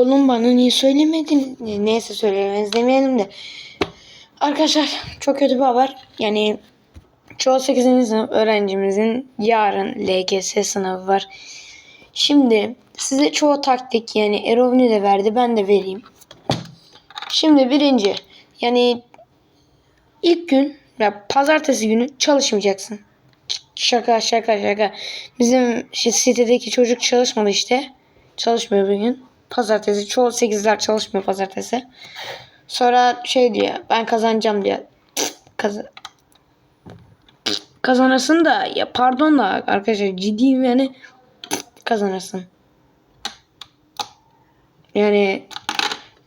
oğlum bana niye söylemedin? Neyse söylemeniz demeyelim de. Arkadaşlar çok kötü bir haber. Yani çoğu 8. sınıf öğrencimizin yarın LGS sınavı var. Şimdi size çoğu taktik yani Erovni de verdi ben de vereyim. Şimdi birinci yani ilk gün ya pazartesi günü çalışmayacaksın. Şaka şaka şaka. Bizim sitedeki çocuk çalışmadı işte. Çalışmıyor bugün. Pazartesi. Çoğu 8'ler çalışmıyor pazartesi. Sonra şey diyor. Ben kazanacağım diyor. Kaz kazanırsın da ya pardon da arkadaşlar ciddiyim yani kazanırsın. Yani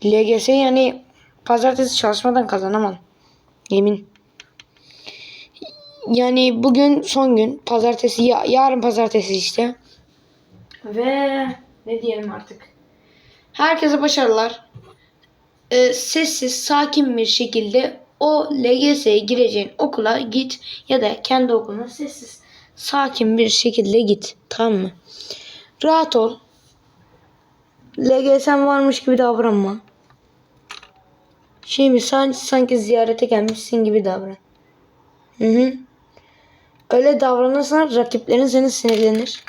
LGS yani pazartesi çalışmadan kazanamam. Yemin. Yani bugün son gün. Pazartesi ya, yarın pazartesi işte. Ve ne diyelim artık. Herkese başarılar. Ee, sessiz, sakin bir şekilde o LGS'ye gireceğin okula git ya da kendi okuluna sessiz, sakin bir şekilde git. Tamam mı? Rahat ol. LGS'm varmış gibi davranma. Şey mi sanki, sanki ziyarete gelmişsin gibi davran. Hı hı. Öyle davranırsan rakiplerin seni sinirlenir.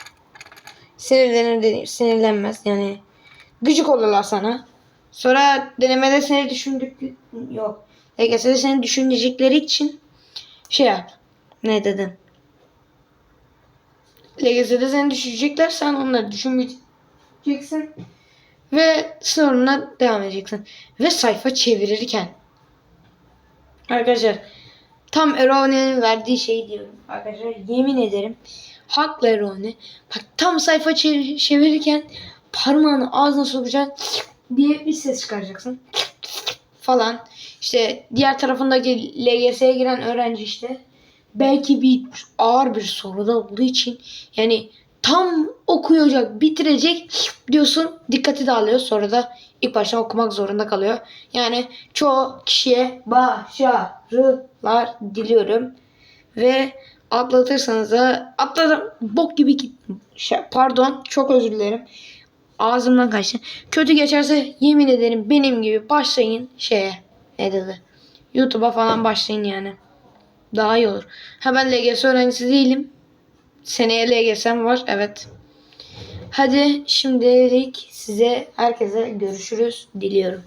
Sinirlenir değil, sinirlenmez yani. Gıcık olurlar sana. Sonra denemede seni düşündük yok. LGS'de seni düşünecekleri için şey yap. Ne dedim? LGS'de seni düşünecekler sen onları düşünmeyeceksin. Ve sınavına devam edeceksin. Ve sayfa çevirirken. Arkadaşlar tam Eroni'nin verdiği şey diyorum. Arkadaşlar yemin ederim. Haklı Eroni. Bak tam sayfa çevir- çevirirken parmağını ağzına sokacaksın diye bir ses çıkaracaksın. Falan. İşte diğer tarafındaki LGS'ye giren öğrenci işte belki bir ağır bir soruda olduğu için yani tam okuyacak, bitirecek diyorsun. Dikkati dağılıyor. Sonra da ilk baştan okumak zorunda kalıyor. Yani çoğu kişiye başarılar diliyorum. Ve atlatırsanız da atladım. Bok gibi git. Şey, pardon. Çok özür dilerim. Ağzımdan kaçtı. Kötü geçerse yemin ederim benim gibi başlayın şeye. Ne dedi? YouTube'a falan başlayın yani. Daha iyi olur. Ha ben LGS öğrencisi değilim. Seneye LGS'm var. Evet. Hadi şimdilik size herkese görüşürüz diliyorum.